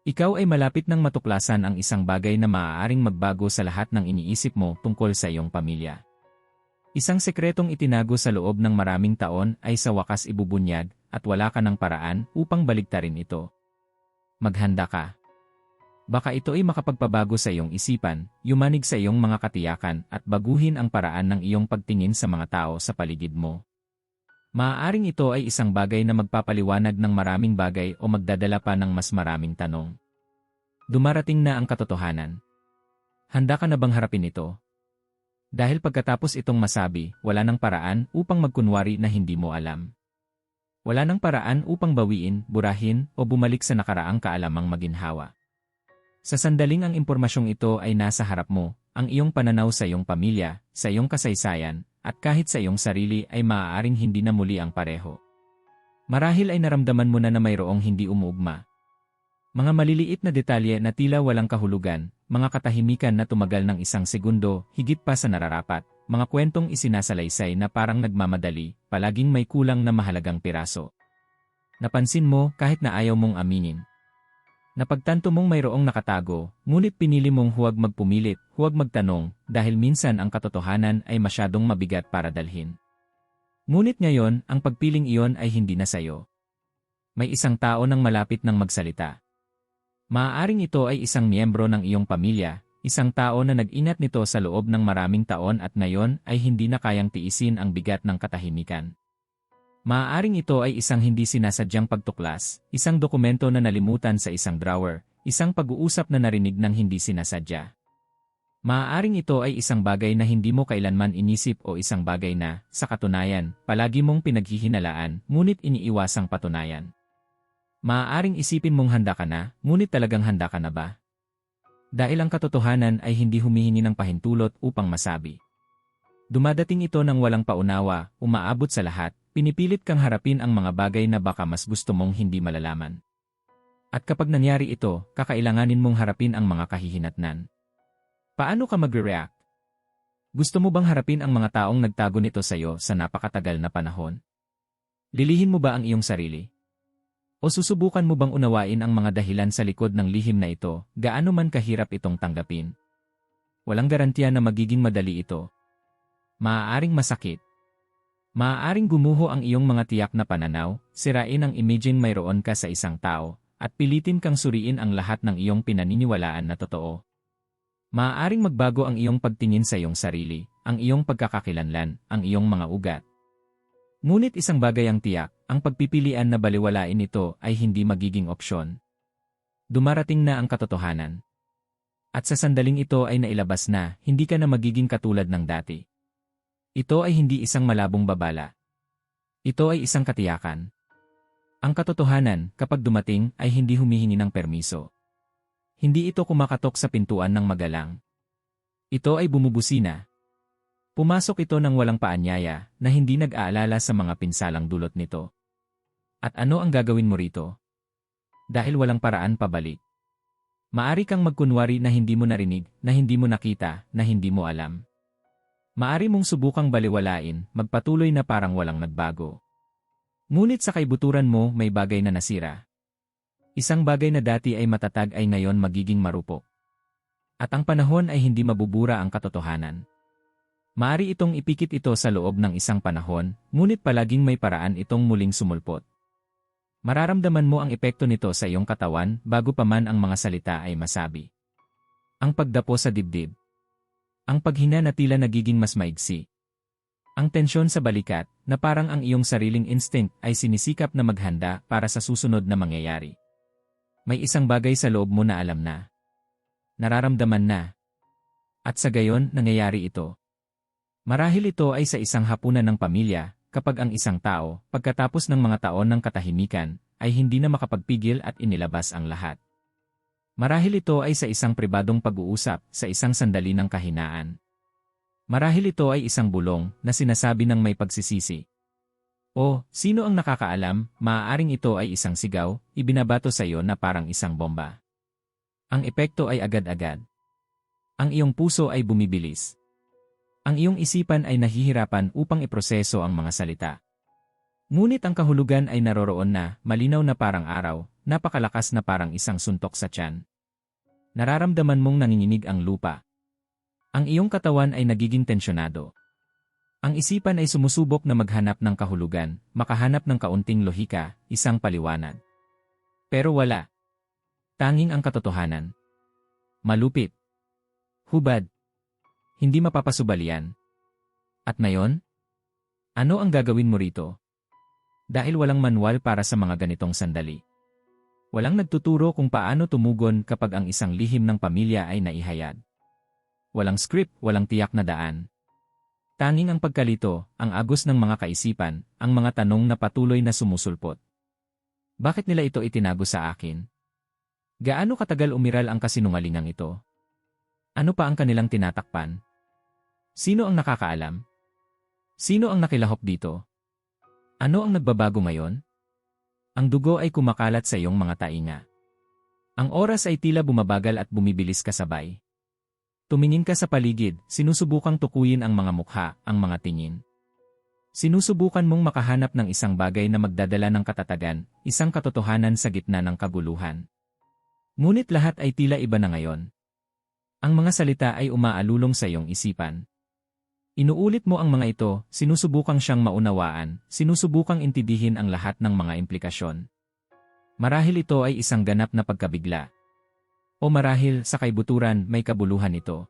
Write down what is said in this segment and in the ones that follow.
Ikaw ay malapit ng matuklasan ang isang bagay na maaaring magbago sa lahat ng iniisip mo tungkol sa iyong pamilya. Isang sekretong itinago sa loob ng maraming taon ay sa wakas ibubunyag at wala ka ng paraan upang baligtarin ito. Maghanda ka. Baka ito ay makapagpabago sa iyong isipan, yumanig sa iyong mga katiyakan at baguhin ang paraan ng iyong pagtingin sa mga tao sa paligid mo. Maaaring ito ay isang bagay na magpapaliwanag ng maraming bagay o magdadala pa ng mas maraming tanong. Dumarating na ang katotohanan. Handa ka na bang harapin ito? Dahil pagkatapos itong masabi, wala nang paraan upang magkunwari na hindi mo alam. Wala nang paraan upang bawiin, burahin, o bumalik sa nakaraang kaalamang maginhawa. Sa sandaling ang impormasyong ito ay nasa harap mo, ang iyong pananaw sa iyong pamilya, sa iyong kasaysayan, at kahit sa iyong sarili ay maaaring hindi na muli ang pareho. Marahil ay naramdaman mo na na mayroong hindi umuugma. Mga maliliit na detalye na tila walang kahulugan, mga katahimikan na tumagal ng isang segundo, higit pa sa nararapat, mga kwentong isinasalaysay na parang nagmamadali, palaging may kulang na mahalagang piraso. Napansin mo kahit na ayaw mong aminin, Napagtanto mong mayroong nakatago, ngunit pinili mong huwag magpumilit, huwag magtanong, dahil minsan ang katotohanan ay masyadong mabigat para dalhin. Ngunit ngayon, ang pagpiling iyon ay hindi na sayo. May isang tao nang malapit ng magsalita. Maaaring ito ay isang miyembro ng iyong pamilya, isang tao na nag-inat nito sa loob ng maraming taon at ngayon ay hindi na kayang tiisin ang bigat ng katahimikan. Maaaring ito ay isang hindi sinasadyang pagtuklas, isang dokumento na nalimutan sa isang drawer, isang pag-uusap na narinig ng hindi sinasadya. Maaaring ito ay isang bagay na hindi mo kailanman inisip o isang bagay na, sa katunayan, palagi mong pinaghihinalaan, ngunit iniiwasang patunayan. Maaaring isipin mong handa ka na, ngunit talagang handa ka na ba? Dahil ang katotohanan ay hindi humihingi ng pahintulot upang masabi. Dumadating ito ng walang paunawa, umaabot sa lahat, Pinipilit kang harapin ang mga bagay na baka mas gusto mong hindi malalaman. At kapag nangyari ito, kakailanganin mong harapin ang mga kahihinatnan. Paano ka magre-react? Gusto mo bang harapin ang mga taong nagtago nito sa iyo sa napakatagal na panahon? Lilihin mo ba ang iyong sarili? O susubukan mo bang unawain ang mga dahilan sa likod ng lihim na ito, gaano man kahirap itong tanggapin? Walang garantiya na magiging madali ito. Maaaring masakit, Maaaring gumuho ang iyong mga tiyak na pananaw, sirain ang imaging mayroon ka sa isang tao, at pilitin kang suriin ang lahat ng iyong pinaniniwalaan na totoo. Maaaring magbago ang iyong pagtingin sa iyong sarili, ang iyong pagkakakilanlan, ang iyong mga ugat. Ngunit isang bagay ang tiyak, ang pagpipilian na baliwalain ito ay hindi magiging opsyon. Dumarating na ang katotohanan. At sa sandaling ito ay nailabas na, hindi ka na magiging katulad ng dati. Ito ay hindi isang malabong babala. Ito ay isang katiyakan. Ang katotohanan, kapag dumating, ay hindi humihingi ng permiso. Hindi ito kumakatok sa pintuan ng magalang. Ito ay bumubusina. Pumasok ito ng walang paanyaya na hindi nag-aalala sa mga pinsalang dulot nito. At ano ang gagawin mo rito? Dahil walang paraan pabalik. Maari kang magkunwari na hindi mo narinig, na hindi mo nakita, na hindi mo alam. Maari mong subukang baliwalain, magpatuloy na parang walang nagbago. Ngunit sa kaibuturan mo may bagay na nasira. Isang bagay na dati ay matatag ay ngayon magiging marupok. At ang panahon ay hindi mabubura ang katotohanan. Maari itong ipikit ito sa loob ng isang panahon, ngunit palaging may paraan itong muling sumulpot. Mararamdaman mo ang epekto nito sa iyong katawan bago pa man ang mga salita ay masabi. Ang pagdapo sa dibdib. Ang paghina na tila nagiging mas maigsi. Ang tensyon sa balikat, na parang ang iyong sariling instinct ay sinisikap na maghanda para sa susunod na mangyayari. May isang bagay sa loob mo na alam na. Nararamdaman na. At sa gayon, nangyayari ito. Marahil ito ay sa isang hapunan ng pamilya, kapag ang isang tao, pagkatapos ng mga taon ng katahimikan, ay hindi na makapagpigil at inilabas ang lahat. Marahil ito ay sa isang pribadong pag-uusap sa isang sandali ng kahinaan. Marahil ito ay isang bulong na sinasabi ng may pagsisisi. O, sino ang nakakaalam, maaaring ito ay isang sigaw, ibinabato sa iyo na parang isang bomba. Ang epekto ay agad-agad. Ang iyong puso ay bumibilis. Ang iyong isipan ay nahihirapan upang iproseso ang mga salita. Ngunit ang kahulugan ay naroroon na, malinaw na parang araw, napakalakas na parang isang suntok sa tiyan. Nararamdaman mong nanginginig ang lupa. Ang iyong katawan ay nagiging tensyonado. Ang isipan ay sumusubok na maghanap ng kahulugan, makahanap ng kaunting lohika, isang paliwanag. Pero wala. Tanging ang katotohanan. Malupit. Hubad. Hindi mapapasubalian. At ngayon? Ano ang gagawin mo rito? Dahil walang manual para sa mga ganitong sandali. Walang nagtuturo kung paano tumugon kapag ang isang lihim ng pamilya ay naihayag. Walang script, walang tiyak na daan. Tanging ang pagkalito, ang agos ng mga kaisipan, ang mga tanong na patuloy na sumusulpot. Bakit nila ito itinago sa akin? Gaano katagal umiral ang kasinungalingang ito? Ano pa ang kanilang tinatakpan? Sino ang nakakaalam? Sino ang nakilahok dito? Ano ang nagbabago ngayon? Ang dugo ay kumakalat sa iyong mga tainga. Ang oras ay tila bumabagal at bumibilis kasabay. Tumingin ka sa paligid, sinusubukang tukuyin ang mga mukha, ang mga tingin. Sinusubukan mong makahanap ng isang bagay na magdadala ng katatagan, isang katotohanan sa gitna ng kaguluhan. Ngunit lahat ay tila iba na ngayon. Ang mga salita ay umaalulong sa iyong isipan. Inuulit mo ang mga ito, sinusubukang siyang maunawaan, sinusubukang intidihin ang lahat ng mga implikasyon. Marahil ito ay isang ganap na pagkabigla. O marahil sa kaibuturan may kabuluhan ito.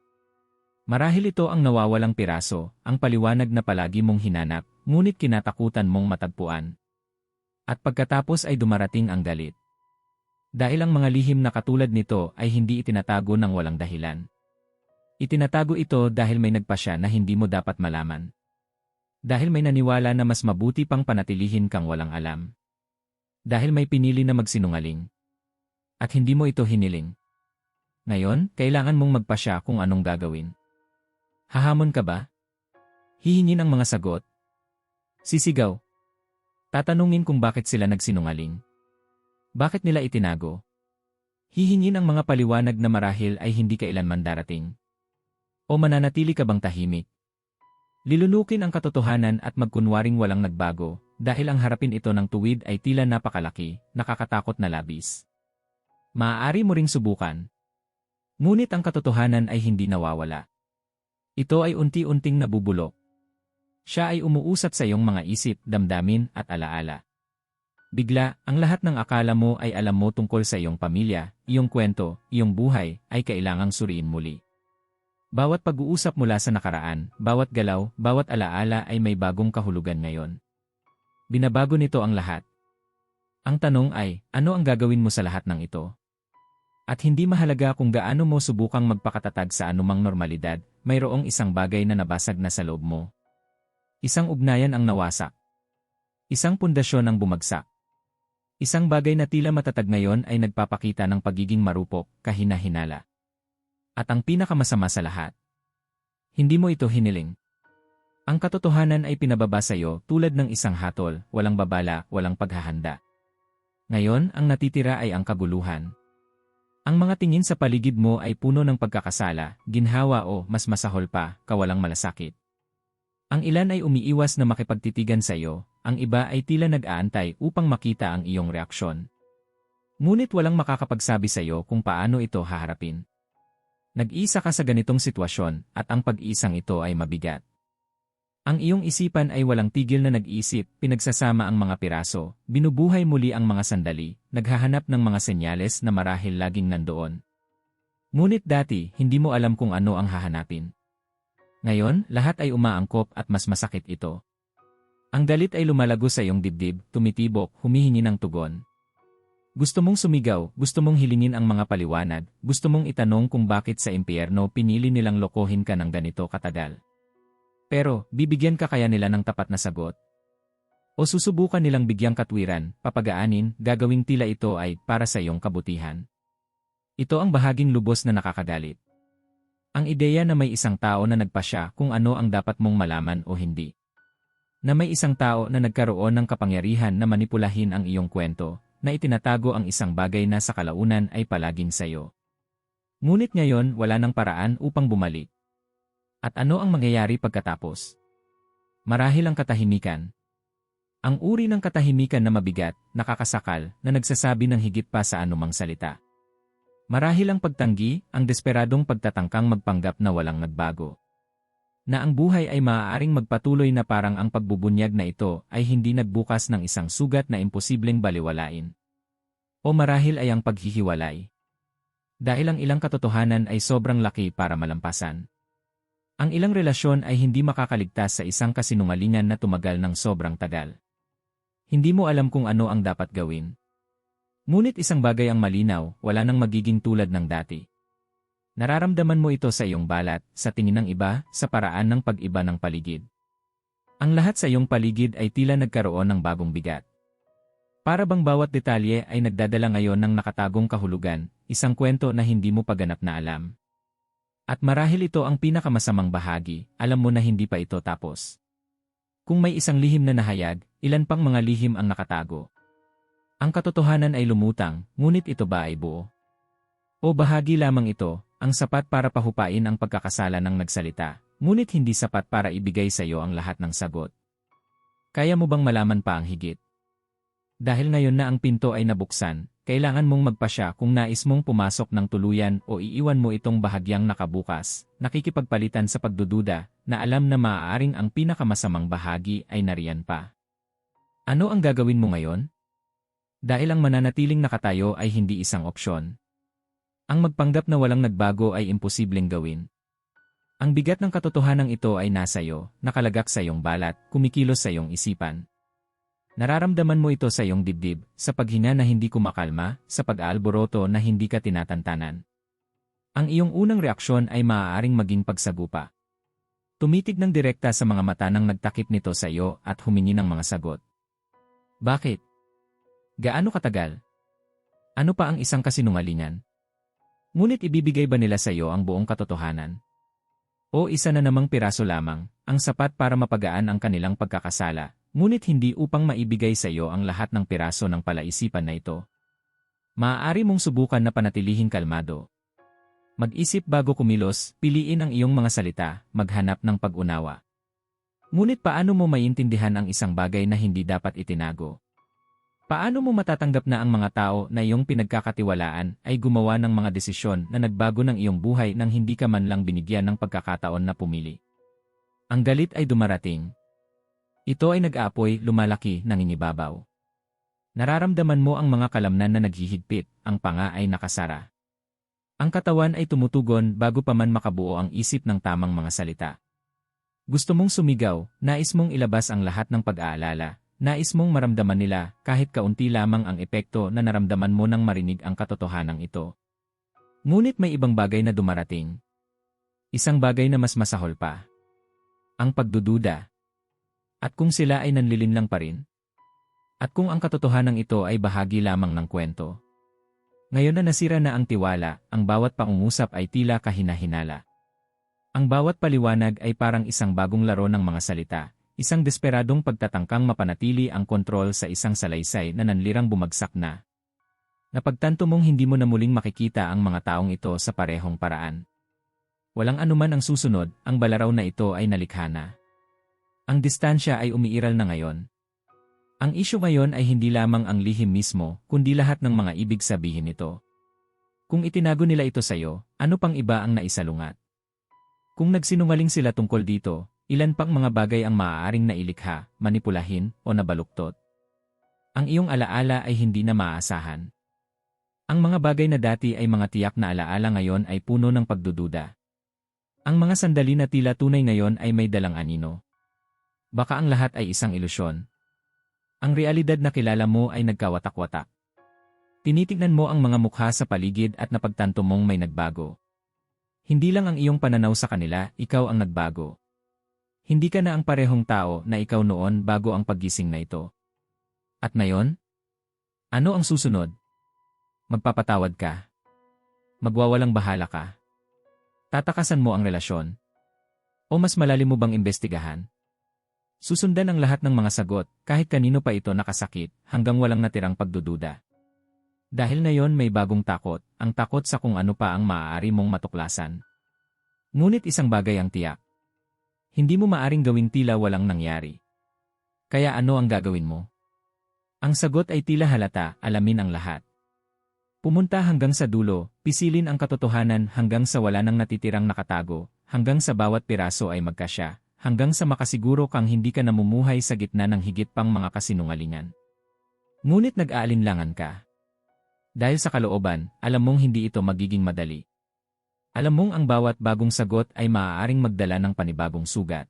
Marahil ito ang nawawalang piraso, ang paliwanag na palagi mong hinanap, ngunit kinatakutan mong matagpuan. At pagkatapos ay dumarating ang galit. Dahil ang mga lihim na katulad nito ay hindi itinatago ng walang dahilan. Itinatago ito dahil may nagpasya na hindi mo dapat malaman. Dahil may naniwala na mas mabuti pang panatilihin kang walang alam. Dahil may pinili na magsinungaling. At hindi mo ito hiniling. Ngayon, kailangan mong magpasya kung anong gagawin. Hahamon ka ba? Hihingin ang mga sagot? Sisigaw. Tatanungin kung bakit sila nagsinungaling. Bakit nila itinago? Hihingin ang mga paliwanag na marahil ay hindi kailanman darating. O mananatili ka bang tahimik? Lilunukin ang katotohanan at magkunwaring walang nagbago, dahil ang harapin ito ng tuwid ay tila napakalaki, nakakatakot na labis. Maaari mo ring subukan. Ngunit ang katotohanan ay hindi nawawala. Ito ay unti-unting nabubulok. Siya ay umuusap sa iyong mga isip, damdamin at alaala. Bigla, ang lahat ng akala mo ay alam mo tungkol sa iyong pamilya, iyong kwento, iyong buhay, ay kailangang suriin muli. Bawat pag-uusap mula sa nakaraan, bawat galaw, bawat alaala ay may bagong kahulugan ngayon. Binabago nito ang lahat. Ang tanong ay, ano ang gagawin mo sa lahat ng ito? At hindi mahalaga kung gaano mo subukang magpakatatag sa anumang normalidad, mayroong isang bagay na nabasag na sa loob mo. Isang ugnayan ang nawasak. Isang pundasyon ang bumagsak. Isang bagay na tila matatag ngayon ay nagpapakita ng pagiging marupok, kahina-hinala. At ang pinakamasama sa lahat, hindi mo ito hiniling. Ang katotohanan ay pinababa sa iyo tulad ng isang hatol, walang babala, walang paghahanda. Ngayon, ang natitira ay ang kaguluhan. Ang mga tingin sa paligid mo ay puno ng pagkakasala, ginhawa o, mas masahol pa, kawalang malasakit. Ang ilan ay umiiwas na makipagtitigan sa iyo, ang iba ay tila nag-aantay upang makita ang iyong reaksyon. Ngunit walang makakapagsabi sa iyo kung paano ito haharapin. Nag-isa ka sa ganitong sitwasyon at ang pag-isang ito ay mabigat. Ang iyong isipan ay walang tigil na nag-iisip, pinagsasama ang mga piraso, binubuhay muli ang mga sandali, naghahanap ng mga senyales na marahil laging nandoon. Ngunit dati, hindi mo alam kung ano ang hahanapin. Ngayon, lahat ay umaangkop at mas masakit ito. Ang galit ay lumalago sa iyong dibdib, tumitibok, humihingi ng tugon. Gusto mong sumigaw, gusto mong hilingin ang mga paliwanag, gusto mong itanong kung bakit sa impyerno pinili nilang lokohin ka ng ganito katagal. Pero, bibigyan ka kaya nila ng tapat na sagot? O susubukan nilang bigyang katwiran, papagaanin, gagawing tila ito ay para sa iyong kabutihan? Ito ang bahaging lubos na nakakagalit. Ang ideya na may isang tao na nagpasya kung ano ang dapat mong malaman o hindi. Na may isang tao na nagkaroon ng kapangyarihan na manipulahin ang iyong kwento, na itinatago ang isang bagay na sa kalaunan ay palaging sayo. Ngunit ngayon wala nang paraan upang bumalik. At ano ang mangyayari pagkatapos? Marahil ang katahimikan. Ang uri ng katahimikan na mabigat, nakakasakal, na nagsasabi ng higit pa sa anumang salita. Marahil ang pagtanggi, ang desperadong pagtatangkang magpanggap na walang nagbago. Na ang buhay ay maaaring magpatuloy na parang ang pagbubunyag na ito ay hindi nagbukas ng isang sugat na imposibleng baliwalain. O marahil ay ang paghihiwalay. Dahil ang ilang katotohanan ay sobrang laki para malampasan. Ang ilang relasyon ay hindi makakaligtas sa isang kasinungalingan na tumagal ng sobrang tagal. Hindi mo alam kung ano ang dapat gawin. Ngunit isang bagay ang malinaw, wala nang magiging tulad ng dati. Nararamdaman mo ito sa iyong balat, sa tingin ng iba, sa paraan ng pag-iba ng paligid. Ang lahat sa iyong paligid ay tila nagkaroon ng bagong bigat. Para bang bawat detalye ay nagdadala ngayon ng nakatagong kahulugan, isang kwento na hindi mo paganap na alam. At marahil ito ang pinakamasamang bahagi, alam mo na hindi pa ito tapos. Kung may isang lihim na nahayag, ilan pang mga lihim ang nakatago. Ang katotohanan ay lumutang, ngunit ito ba ay buo? O bahagi lamang ito, ang sapat para pahupain ang pagkakasala ng nagsalita, ngunit hindi sapat para ibigay sa iyo ang lahat ng sagot. Kaya mo bang malaman pa ang higit? Dahil ngayon na ang pinto ay nabuksan, kailangan mong magpasya kung nais mong pumasok ng tuluyan o iiwan mo itong bahagyang nakabukas, nakikipagpalitan sa pagdududa, na alam na maaaring ang pinakamasamang bahagi ay nariyan pa. Ano ang gagawin mo ngayon? Dahil ang mananatiling nakatayo ay hindi isang opsyon. Ang magpanggap na walang nagbago ay imposibleng gawin. Ang bigat ng katotohanan ito ay nasa iyo, nakalagak sa iyong balat, kumikilos sa iyong isipan. Nararamdaman mo ito sa iyong dibdib, sa paghinga na hindi kumakalma, sa pag-aalboroto na hindi ka tinatantanan. Ang iyong unang reaksyon ay maaaring maging pagsagupa. Tumitig ng direkta sa mga mata ng nagtakip nito sa iyo at humingi ng mga sagot. Bakit? Gaano katagal? Ano pa ang isang kasinungalingan? Ngunit ibibigay ba nila sa iyo ang buong katotohanan? O isa na namang piraso lamang, ang sapat para mapagaan ang kanilang pagkakasala, ngunit hindi upang maibigay sa iyo ang lahat ng piraso ng palaisipan na ito. Maaari mong subukan na panatilihin kalmado. Mag-isip bago kumilos, piliin ang iyong mga salita, maghanap ng pag-unawa. Ngunit paano mo maintindihan ang isang bagay na hindi dapat itinago? Paano mo matatanggap na ang mga tao na iyong pinagkakatiwalaan ay gumawa ng mga desisyon na nagbago ng iyong buhay nang hindi ka man lang binigyan ng pagkakataon na pumili? Ang galit ay dumarating, ito ay nag-aapoy, lumalaki, nangingibabaw. Nararamdaman mo ang mga kalamnan na naghihigpit, ang panga ay nakasara. Ang katawan ay tumutugon bago pa man makabuo ang isip ng tamang mga salita. Gusto mong sumigaw, nais mong ilabas ang lahat ng pag-aalala, nais mong maramdaman nila kahit kaunti lamang ang epekto na naramdaman mo nang marinig ang katotohanan ito. Ngunit may ibang bagay na dumarating. Isang bagay na mas masahol pa. Ang pagdududa. At kung sila ay nanlilinlang pa rin? At kung ang katotohanan ito ay bahagi lamang ng kwento? Ngayon na nasira na ang tiwala, ang bawat pangungusap ay tila kahinahinala. Ang bawat paliwanag ay parang isang bagong laro ng mga salita, isang desperadong pagtatangkang mapanatili ang kontrol sa isang salaysay na nanlirang bumagsak na. Napagtanto mong hindi mo na muling makikita ang mga taong ito sa parehong paraan. Walang anuman ang susunod, ang balaraw na ito ay nalikha na. Ang distansya ay umiiral na ngayon. Ang isyu ngayon ay hindi lamang ang lihim mismo, kundi lahat ng mga ibig sabihin nito. Kung itinago nila ito sa iyo, ano pang iba ang naisalungat? Kung nagsinungaling sila tungkol dito, ilan pang mga bagay ang maaaring nailikha, manipulahin, o nabaluktot? Ang iyong alaala ay hindi na maaasahan. Ang mga bagay na dati ay mga tiyak na alaala ngayon ay puno ng pagdududa. Ang mga sandali na tila tunay ngayon ay may dalang anino. Baka ang lahat ay isang ilusyon. Ang realidad na kilala mo ay nagkawatak-watak. Tinitignan mo ang mga mukha sa paligid at napagtanto mong may nagbago. Hindi lang ang iyong pananaw sa kanila, ikaw ang nagbago. Hindi ka na ang parehong tao na ikaw noon bago ang paggising na ito. At ngayon? Ano ang susunod? Magpapatawad ka. Magwawalang bahala ka. Tatakasan mo ang relasyon. O mas malalim mo bang imbestigahan? Susundan ang lahat ng mga sagot, kahit kanino pa ito nakasakit, hanggang walang natirang pagdududa. Dahil ngayon may bagong takot, ang takot sa kung ano pa ang maaari mong matuklasan. Ngunit isang bagay ang tiyak. Hindi mo maaring gawing tila walang nangyari. Kaya ano ang gagawin mo? Ang sagot ay tila halata, alamin ang lahat. Pumunta hanggang sa dulo, pisilin ang katotohanan hanggang sa wala nang natitirang nakatago, hanggang sa bawat piraso ay magkasya, hanggang sa makasiguro kang hindi ka namumuhay sa gitna ng higit pang mga kasinungalingan. Ngunit nag-aalinlangan ka. Dahil sa kalooban, alam mong hindi ito magiging madali. Alam mong ang bawat bagong sagot ay maaaring magdala ng panibagong sugat.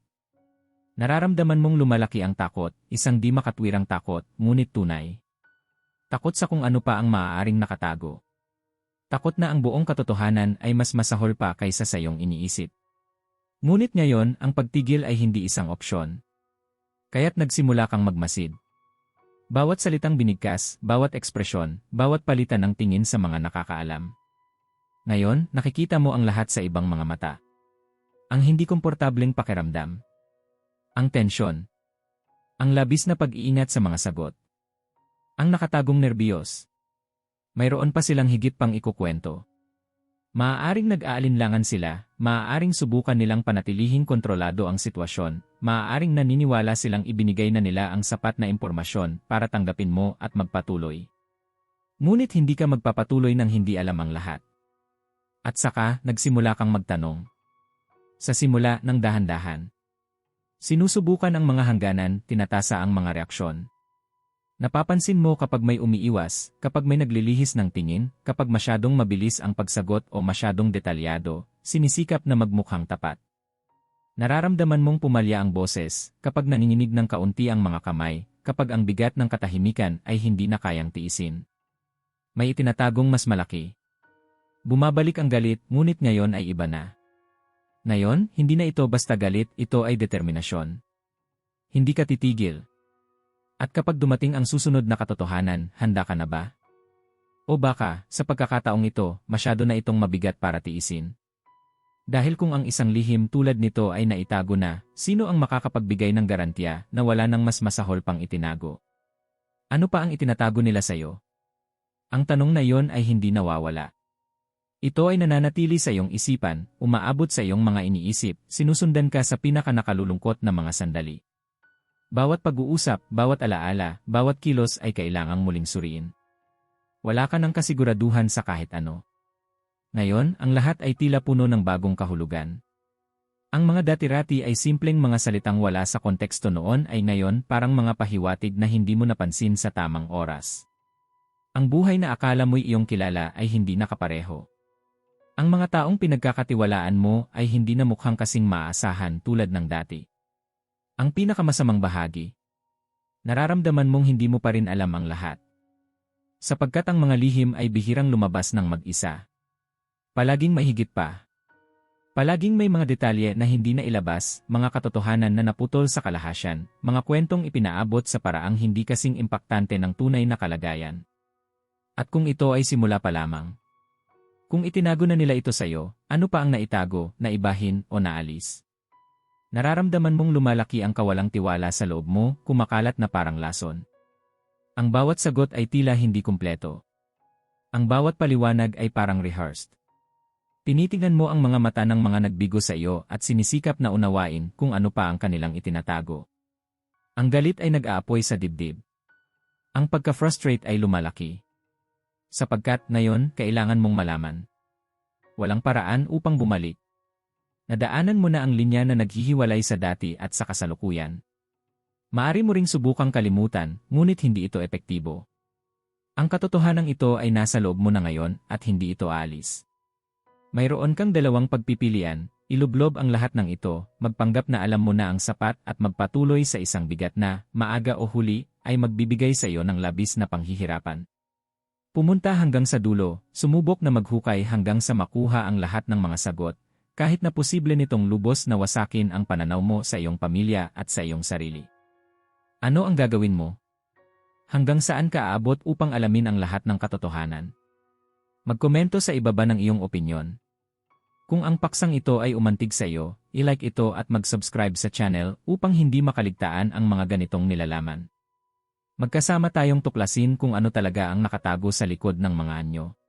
Nararamdaman mong lumalaki ang takot, isang di makatwirang takot, ngunit tunay. Takot sa kung ano pa ang maaaring nakatago. Takot na ang buong katotohanan ay mas masahol pa kaysa sa iyong iniisip. Ngunit ngayon, ang pagtigil ay hindi isang opsyon. Kaya't nagsimula kang magmasid. Bawat salitang binigkas, bawat ekspresyon, bawat palitan ng tingin sa mga nakakaalam. Ngayon, nakikita mo ang lahat sa ibang mga mata. Ang hindi komportableng pakiramdam. Ang tensyon. Ang labis na pag-iingat sa mga sagot. Ang nakatagong nerbiyos. Mayroon pa silang higit pang ikukwento. Maaaring nag-aalinlangan sila, maaaring subukan nilang panatilihing kontrolado ang sitwasyon, maaaring naniniwala silang ibinigay na nila ang sapat na impormasyon para tanggapin mo at magpatuloy. Ngunit hindi ka magpapatuloy ng hindi alam ang lahat. At saka, nagsimula kang magtanong. Sa simula ng dahan-dahan. Sinusubukan ang mga hangganan, tinatasa ang mga reaksyon. Napapansin mo kapag may umiiwas, kapag may naglilihis ng tingin, kapag masyadong mabilis ang pagsagot o masyadong detalyado, sinisikap na magmukhang tapat. Nararamdaman mong pumalya ang boses, kapag naninginig ng kaunti ang mga kamay, kapag ang bigat ng katahimikan ay hindi na kayang tiisin. May itinatagong mas malaki. Bumabalik ang galit, ngunit ngayon ay iba na. Ngayon, hindi na ito basta galit, ito ay determinasyon. Hindi ka titigil. At kapag dumating ang susunod na katotohanan, handa ka na ba? O baka, sa pagkakataong ito, masyado na itong mabigat para tiisin. Dahil kung ang isang lihim tulad nito ay naitago na, sino ang makakapagbigay ng garantiya na wala nang mas masahol pang itinago? Ano pa ang itinatago nila sa'yo? Ang tanong na yon ay hindi nawawala. Ito ay nananatili sa iyong isipan, umaabot sa iyong mga iniisip, sinusundan ka sa pinakanakalulungkot na mga sandali. Bawat pag-uusap, bawat alaala, bawat kilos ay kailangang muling suriin. Wala ka ng kasiguraduhan sa kahit ano. Ngayon, ang lahat ay tila puno ng bagong kahulugan. Ang mga dati-rati ay simpleng mga salitang wala sa konteksto noon ay ngayon parang mga pahiwatig na hindi mo napansin sa tamang oras. Ang buhay na akala mo'y iyong kilala ay hindi nakapareho. Ang mga taong pinagkakatiwalaan mo ay hindi na mukhang kasing maasahan tulad ng dati. Ang pinakamasamang bahagi. Nararamdaman mong hindi mo pa rin alam ang lahat. Sapagkat ang mga lihim ay bihirang lumabas ng mag-isa. Palaging mahigit pa. Palaging may mga detalye na hindi na ilabas, mga katotohanan na naputol sa kalahasyan, mga kwentong ipinaabot sa paraang hindi kasing impaktante ng tunay na kalagayan. At kung ito ay simula pa lamang. Kung itinago na nila ito sa iyo, ano pa ang naitago, naibahin o naalis? Nararamdaman mong lumalaki ang kawalang tiwala sa loob mo, kumakalat na parang lason. Ang bawat sagot ay tila hindi kumpleto. Ang bawat paliwanag ay parang rehearsed. Tinitingnan mo ang mga mata ng mga nagbigo sa iyo at sinisikap na unawain kung ano pa ang kanilang itinatago. Ang galit ay nag-aapoy sa dibdib. Ang pagka-frustrate ay lumalaki. Sapagkat ngayon, kailangan mong malaman. Walang paraan upang bumalik. Nadaanan mo na ang linya na naghihiwalay sa dati at sa kasalukuyan. Maari mo ring subukang kalimutan, ngunit hindi ito epektibo. Ang katotohanan ito ay nasa loob mo na ngayon at hindi ito alis. Mayroon kang dalawang pagpipilian, ilublob ang lahat ng ito, magpanggap na alam mo na ang sapat at magpatuloy sa isang bigat na, maaga o huli, ay magbibigay sa iyo ng labis na panghihirapan. Pumunta hanggang sa dulo, sumubok na maghukay hanggang sa makuha ang lahat ng mga sagot, kahit na posible nitong lubos na wasakin ang pananaw mo sa iyong pamilya at sa iyong sarili. Ano ang gagawin mo? Hanggang saan ka aabot upang alamin ang lahat ng katotohanan? Magkomento sa ibaba ng iyong opinyon. Kung ang paksang ito ay umantig sa iyo, ilike ito at mag-subscribe sa channel upang hindi makaligtaan ang mga ganitong nilalaman. Magkasama tayong tuklasin kung ano talaga ang nakatago sa likod ng mga anyo.